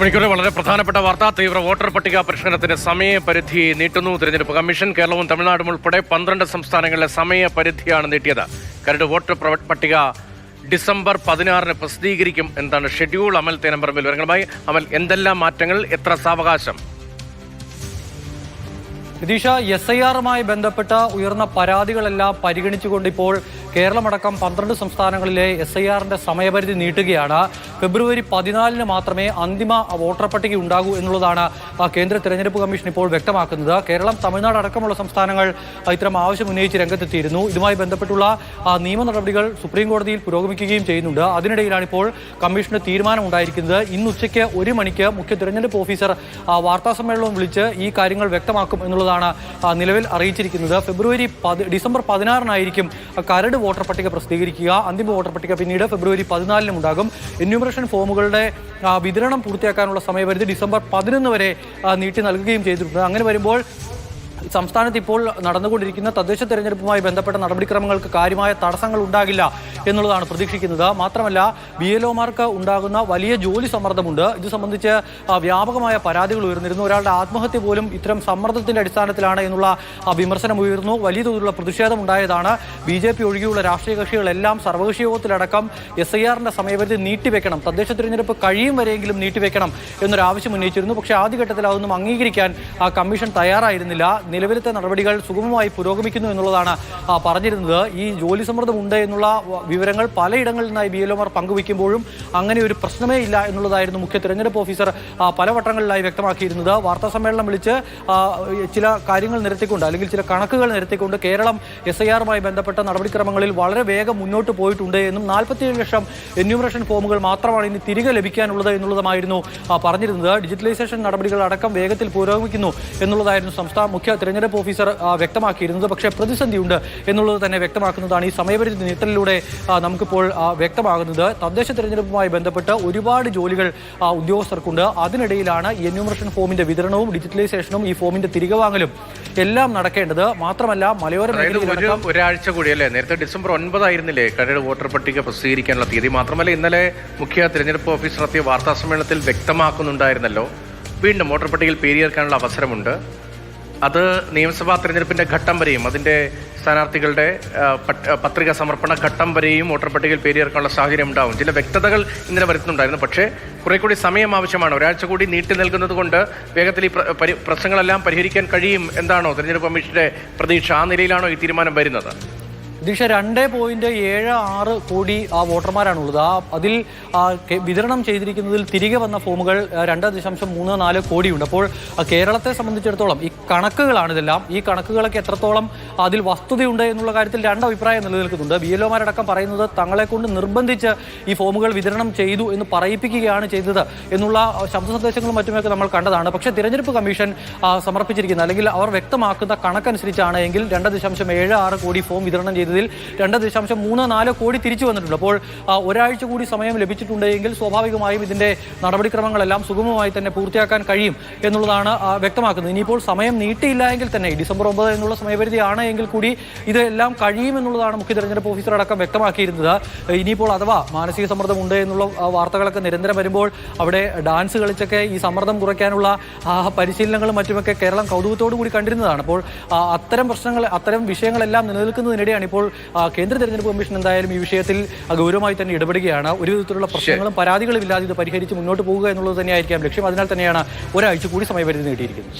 മണിക്കൂർ വളരെ പ്രധാനപ്പെട്ട വാർത്ത തീവ്ര വോട്ടർ പട്ടിക പരിഷ്കരണത്തിന് സമയപരിധി നീട്ടുന്നു. തിരഞ്ഞെടുപ്പ് കമ്മീഷൻ കേരളവും തമിഴ്നാടും ഉൾപ്പെടെ പന്ത്രണ്ട് സംസ്ഥാനങ്ങളിലെ സമയപരിധിയാണ് നീട്ടിയത്. കരട് വോട്ടർ പട്ടിക ഡിസംബർ പതിനാറിന് പ്രസിദ്ധീകരിക്കും. എന്താണ് ഷെഡ്യൂൾ? അമൽ തേനമ്പറമ്പിൽ വിവരങ്ങളുമായി. അമൽ എന്തെല്ലാം മാറ്റങ്ങൾ? എത്ര സാവകാശം? നിതീഷ എസ് ഐ ആറുമായി ബന്ധപ്പെട്ട ഉയർന്ന പരാതികളെല്ലാം പരിഗണിച്ചുകൊണ്ട് ഇപ്പോൾ കേരളമടക്കം പന്ത്രണ്ട് സംസ്ഥാനങ്ങളിലെ എസ് ഐ ആറിന്റെ സമയപരിധി നീട്ടുകയാണ്. ഫെബ്രുവരി പതിനാലിന് മാത്രമേ അന്തിമ വോട്ടർ പട്ടിക ഉണ്ടാകൂ എന്നുള്ളതാണ് കേന്ദ്ര തെരഞ്ഞെടുപ്പ് കമ്മീഷൻ ഇപ്പോൾ വ്യക്തമാക്കുന്നത്. കേരളം തമിഴ്നാട് അടക്കമുള്ള സംസ്ഥാനങ്ങൾ ഇത്തരം ആവശ്യം ഉന്നയിച്ച് രംഗത്തെത്തിയിരുന്നു. ഇതുമായി ബന്ധപ്പെട്ടുള്ള നിയമ നടപടികൾ സുപ്രീം കോടതിയിൽ പുരോഗമിക്കുകയും ചെയ്യുന്നുണ്ട്. അതിനിടയിലാണ് ഇപ്പോൾ കമ്മീഷന്റെ തീരുമാനം ഉണ്ടായിരിക്കുന്നത്. ഇന്ന് ഉച്ചയ്ക്ക് ഒരു മണിക്ക് മുഖ്യ തെരഞ്ഞെടുപ്പ് ഓഫീസർ വാർത്താ സമ്മേളനവും വിളിച്ച് ഈ കാര്യങ്ങൾ വ്യക്തമാക്കും എന്നുള്ളതാണ് നിലവിൽ അറിയിച്ചിരിക്കുന്നത്. ഫെബ്രുവരി ഡിസംബർ പതിനാറിനായിരിക്കും കരട് വോട്ടർ പട്ടിക പ്രസിദ്ധീകരിക്കുക. അന്തിമ വോട്ടർ പട്ടിക പിന്നീട് ഫെബ്രുവരി പതിനാലിനും ഉണ്ടാകും. എന്യൂമറേഷൻ ഫോമുകളുടെ വിതരണം പൂർത്തിയാക്കാനുള്ള സമയപരിധി ഡിസംബർ പതിനൊന്ന് വരെ നീട്ടി നൽകുകയും ചെയ്തിട്ടുണ്ട്. അങ്ങനെ വരുമ്പോൾ സംസ്ഥാനത്ത് ഇപ്പോൾ നടന്നുകൊണ്ടിരിക്കുന്ന തദ്ദേശ തെരഞ്ഞെടുപ്പുമായി ബന്ധപ്പെട്ട നടപടിക്രമങ്ങൾക്ക് കാര്യമായ തടസ്സങ്ങൾ ഉണ്ടാകില്ല എന്നുള്ളതാണ് പ്രതീക്ഷിക്കുന്നത്. മാത്രമല്ല ബി എൽ ഒമാർക്ക് ഉണ്ടാകുന്ന വലിയ ജോലി സമ്മർദ്ദമുണ്ട്. ഇത് സംബന്ധിച്ച് വ്യാപകമായ പരാതികൾ ഉയർന്നിരുന്നു. ഒരാളുടെ ആത്മഹത്യ പോലും ഇത്തരം സമ്മർദ്ദത്തിന്റെ അടിസ്ഥാനത്തിലാണ് എന്നുള്ള വിമർശനം ഉയർന്നു. വലിയ തോതിലുള്ള പ്രതിഷേധം ഉണ്ടായതാണ്. ബി ജെ പി ഒഴികെയുള്ള രാഷ്ട്രീയ കക്ഷികളെല്ലാം സർവകക്ഷി യോഗത്തിലടക്കം എസ് ഐ ആറിന്റെ സമയപരിധി നീട്ടിവെക്കണം. തദ്ദേശ തെരഞ്ഞെടുപ്പ് കഴിയും വരെയെങ്കിലും നീട്ടിവെക്കണം എന്നൊരു ആവശ്യം ഉന്നയിച്ചിരുന്നു. പക്ഷേ ആദ്യഘട്ടത്തിൽ അതൊന്നും അംഗീകരിക്കാൻ ആ, കമ്മീഷൻ തയ്യാറായിരുന്നില്ല. നിലവിലത്തെ നടപടികൾ സുഗമമായി പുരോഗമിക്കുന്നു എന്നുള്ളതാണ് പറഞ്ഞിരുന്നത്. ഈ ജോലി സമ്മർദ്ദം ഉണ്ട് എന്നുള്ള വിവരങ്ങൾ പലയിടങ്ങളിൽ നിന്നായി ബി എൽ ഒമാർ പങ്കുവയ്ക്കുമ്പോഴും അങ്ങനെ ഒരു പ്രശ്നമേ ഇല്ല എന്നുള്ളതായിരുന്നു മുഖ്യ തെരഞ്ഞെടുപ്പ് ഓഫീസർ പല പലവട്ടങ്ങളിലായി വ്യക്തമാക്കിയിരുന്നത്. വാർത്താ സമ്മേളനം വിളിച്ച് ചില കാര്യങ്ങൾ നിരത്തിക്കൊണ്ട് അല്ലെങ്കിൽ ചില കണക്കുകൾ നിരത്തിക്കൊണ്ട് കേരളം എസ് ഐ ആറുമായി ബന്ധപ്പെട്ട നടപടിക്രമങ്ങളിൽ വളരെ വേഗം മുന്നോട്ട് പോയിട്ടുണ്ട് എന്നും നാൽപ്പത്തിയേഴ് ലക്ഷം എന്യൂമറേഷൻ ഫോമുകൾ മാത്രമാണ് ഇനി തിരികെ ലഭിക്കാനുള്ളത് എന്നുള്ളതുമായിരുന്നു പറഞ്ഞിരുന്നത്. ഡിജിറ്റലൈസേഷൻ നടപടികൾ അടക്കം വേഗത്തിൽ പുരോഗമിക്കുന്നു എന്നുള്ളതായിരുന്നു സംസ്ഥാന മുഖ്യ തെരഞ്ഞെടുപ്പ് ഓഫീസർ വ്യക്തമാക്കിയിരുന്നത്. പക്ഷേ പ്രതിസന്ധിയുണ്ട് എന്നുള്ളത് തന്നെ വ്യക്തമാക്കുന്നതാണ് ഈ സമയപരിധി നീട്ടലിലൂടെ നമുക്കിപ്പോൾ വ്യക്തമാകുന്നത്. തദ്ദേശ തെരഞ്ഞെടുപ്പുമായി ബന്ധപ്പെട്ട് ഒരുപാട് ജോലികൾ ഉദ്യോഗസ്ഥർക്കുണ്ട്. അതിനിടയിലാണ് ഈ എന്യൂമറേഷൻ ഫോമിന്റെ വിതരണവും ഡിജിറ്റലൈസേഷനും ഈ ഫോമിന്റെ തിരികെ വാങ്ങലും എല്ലാം നടക്കേണ്ടത്. മാത്രമല്ല മലയോര ഒരാഴ്ച കൂടിയല്ലേ? നേരത്തെ ഡിസംബർ ഒൻപതായിരുന്നില്ലേ? കരട് വോട്ടർ പട്ടിക പ്രസിദ്ധീകരിക്കാനുള്ള തീയതി. മാത്രമല്ല ഇന്നലെ മുഖ്യ തെരഞ്ഞെടുപ്പ് ഓഫീസർ നടത്തിയ വാർത്താ സമ്മേളനത്തിൽ വ്യക്തമാക്കുന്നുണ്ടായിരുന്നല്ലോ. വീണ്ടും വോട്ടർ പട്ടികയിൽ പേരിയേർക്കാനുള്ള അവസരമുണ്ട്. അത് നിയമസഭാ തെരഞ്ഞെടുപ്പിന്റെ ഘട്ടം വരെയും അതിന്റെ സ്ഥാനാർത്ഥികളുടെ പത്രിക സമർപ്പണ ഘട്ടം വരെയും വോട്ടർ പട്ടികയിൽ പേരിയേർക്കാനുള്ള സാഹചര്യം ഉണ്ടാവും. ചില വ്യക്തതകൾ ഇന്നലെ വരുത്തുന്നുണ്ടായിരുന്നു. പക്ഷേ കുറെ കൂടി സമയം ആവശ്യമാണ്. ഒരാഴ്ച കൂടി നീട്ടി നൽകുന്നത് കൊണ്ട് വേഗത്തിൽ ഈ പ്ര- പ്രശ്നങ്ങളെല്ലാം പരിഹരിക്കാൻ കഴിയും എന്താണോ തെരഞ്ഞെടുപ്പ് കമ്മീഷന്റെ പ്രതീക്ഷ? ആ നിലയിലാണോ ഈ തീരുമാനം വരുന്നത്? ദിശ രണ്ട് പോയിന്റ് ഏഴ് ആറ് കോടി ആ വോട്ടർമാരാണുള്ളത്. ആ അതിൽ വിതരണം ചെയ്തിരിക്കുന്നതിൽ തിരികെ വന്ന ഫോമുകൾ രണ്ട് ദശാംശം മൂന്ന് നാല് കോടിയുണ്ട്. അപ്പോൾ കേരളത്തെ സംബന്ധിച്ചിടത്തോളം ഈ കണക്കുകളാണ് ഇതെല്ലാം. ഈ കണക്കുകളൊക്കെ എത്രത്തോളം അതിൽ വസ്തുതയുണ്ട് എന്നുള്ള കാര്യത്തിൽ രണ്ട് അഭിപ്രായം നിലനിൽക്കുന്നുണ്ട്. ബി എൽ ഒമാരടക്കം പറയുന്നത് തങ്ങളെ കൊണ്ട് നിർബന്ധിച്ച് ഈ ഫോമുകൾ വിതരണം ചെയ്തു എന്ന് പറയിപ്പിക്കുകയാണ് ചെയ്തത് എന്നുള്ള ശബ്ദ സന്ദേശങ്ങളും മറ്റുമൊക്കെ നമ്മൾ കണ്ടതാണ്. പക്ഷേ തിരഞ്ഞെടുപ്പ് കമ്മീഷൻ സമർപ്പിച്ചിരിക്കുന്ന അല്ലെങ്കിൽ അവർ വ്യക്തമാക്കുന്ന കണക്കനുസരിച്ചാണ് എങ്കിൽ രണ്ട് ദശാംശം ഏഴ് ആറ് കോടി ഫോം വിതരണം ചെയ്തതിൽ രണ്ട് ദശാംശം മൂന്ന് നാല് കോടി തിരിച്ചു വന്നിട്ടുണ്ട്. അപ്പോൾ ഒരാഴ്ച കൂടി സമയം ലഭിച്ചിട്ടുണ്ടെങ്കിൽ സ്വാഭാവികമായും ഇതിന്റെ നടപടിക്രമങ്ങളെല്ലാം സുഗമമായി തന്നെ പൂർത്തിയാക്കാൻ കഴിയും എന്നുള്ളതാണ് വ്യക്തമാക്കുന്നത്. ഇനിയിപ്പോൾ സമയം നീട്ടിയില്ല എങ്കിൽ തന്നെ ഡിസംബർ ഒമ്പത് എന്നുള്ള സമയപരിധി ആണ് എങ്കിൽ കൂടി ഇതെല്ലാം കഴിയും എന്നുള്ളതാണ് മുഖ്യ തെരഞ്ഞെടുപ്പ് ഓഫീസർ അടക്കം വ്യക്തമാക്കിയിരുന്നത്. ഇനിയിപ്പോൾ അഥവാ മാനസിക സമ്മർദ്ദം ഉണ്ട് എന്നുള്ള വാർത്തകളൊക്കെ നിരന്തരം വരുമ്പോൾ അവിടെ ഡാൻസ് കളിച്ചൊക്കെ ഈ സമ്മർദ്ദം കുറയ്ക്കാനുള്ള പരിശീലനങ്ങളും മറ്റുമൊക്കെ കേരളം കൗതുകത്തോടു കൂടി കണ്ടിരുന്നതാണ്. അപ്പോൾ അത്തരം പ്രശ്നങ്ങൾ അത്തരം വിഷയങ്ങളെല്ലാം നിലനിൽക്കുന്നതിനിടെയാണ് ഇപ്പോൾ ആ, കേന്ദ്ര തെരഞ്ഞെടുപ്പ് കമ്മീഷൻ എന്തായാലും ഈ വിഷയത്തിൽ ഗൗരവമായി തന്നെ ഇടപെടുകയാണ്. ഒരു വിധത്തിലുള്ള പ്രശ്നങ്ങളും പരാതികളും ഇല്ലാതെ ഇത് പരിഹരിച്ച് മുന്നോട്ട് പോകുക എന്നുള്ളത് തന്നെയായിരിക്കാം ലക്ഷ്യം. അതിനാൽ തന്നെയാണ് ഒരാഴ്ച കൂടി സമയപരിധി നീട്ടിയിരിക്കുന്നത്.